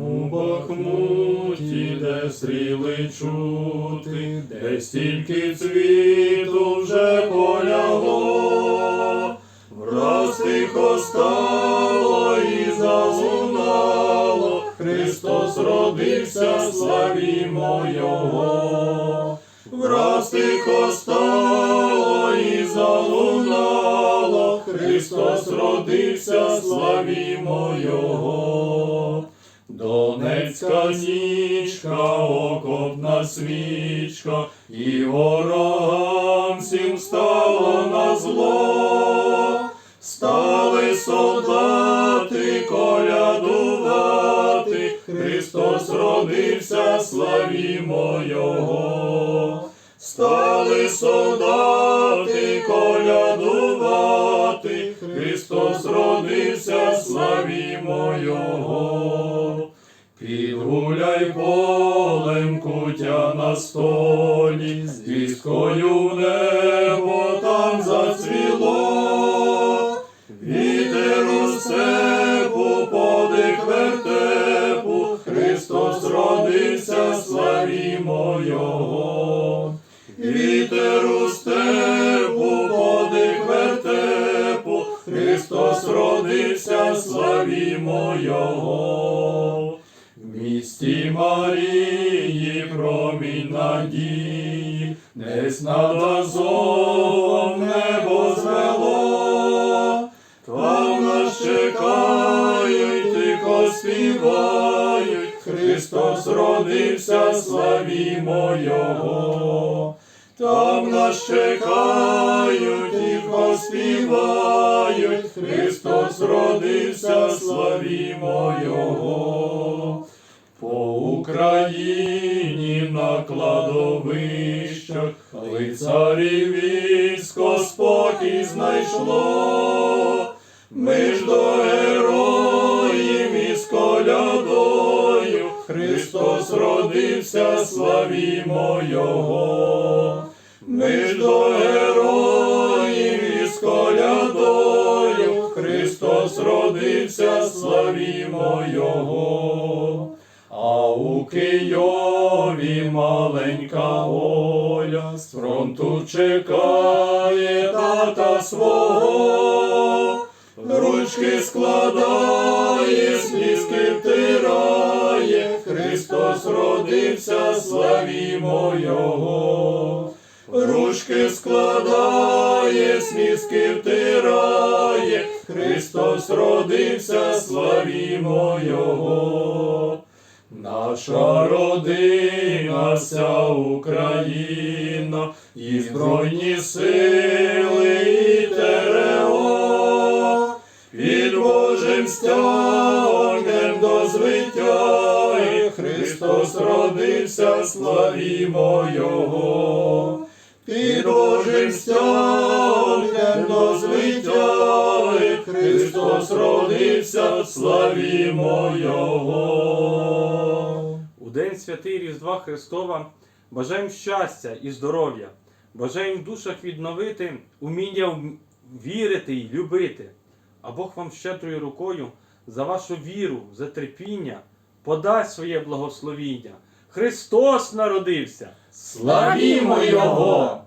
у Бахмуті, де стріли чути, де стільки цвіту вже полягло, враз тихо стало і залунало, Христос родився, славімо Його. Враз тихо стало і залунало, Христос родився, славімо Його. Донецька нічка, окопна свічка, і ворогам всім стало на зло. Стали солдати колядувати, Христос родився, славімо Його. Стали солдати колядувати, Христос родився, славімо Його. Підгуляй полем кутя на столі, з віскою небо там зацвіло. Вітер у степу, подих вертепу, Христос родився, славімо Його. Вітер у степу, подих вертепу, Христос родився, славімо Його. Промінь надії, десь над Азовом небо звело, там нас чекають, тихо співають, Христос родився, славімо Його. Там нас чекають, тихо співають, Христос родився, славімо Його. Україні на кладовищах лицарів військо спокій знайшло. Ми ж до героїв із колядою, Христос родився, славімо Його. Ми ж до героїв із колядою, Христос родився, славімо Його. У Києві маленька Оля з фронту чекає тата свого, ручки складає, слізки втирає, Христос родився, славімо Його. Ручки складає, слізки втирає, Христос родився, славімо Його. Наша родина, вся Україна, і Збройні сили, і ТРО, під Божим стягнем до звиття, Христос родився, славімо Його. Під Божим стягнем до звиття, Христос родився, славімо Його. День святий Різдва Христова бажаємо щастя і здоров'я, бажаємо в душах відновити уміння вірити і любити. А Бог вам щедрою рукою за вашу віру, за терпіння подасть своє благословіння. Христос народився! Славімо Його!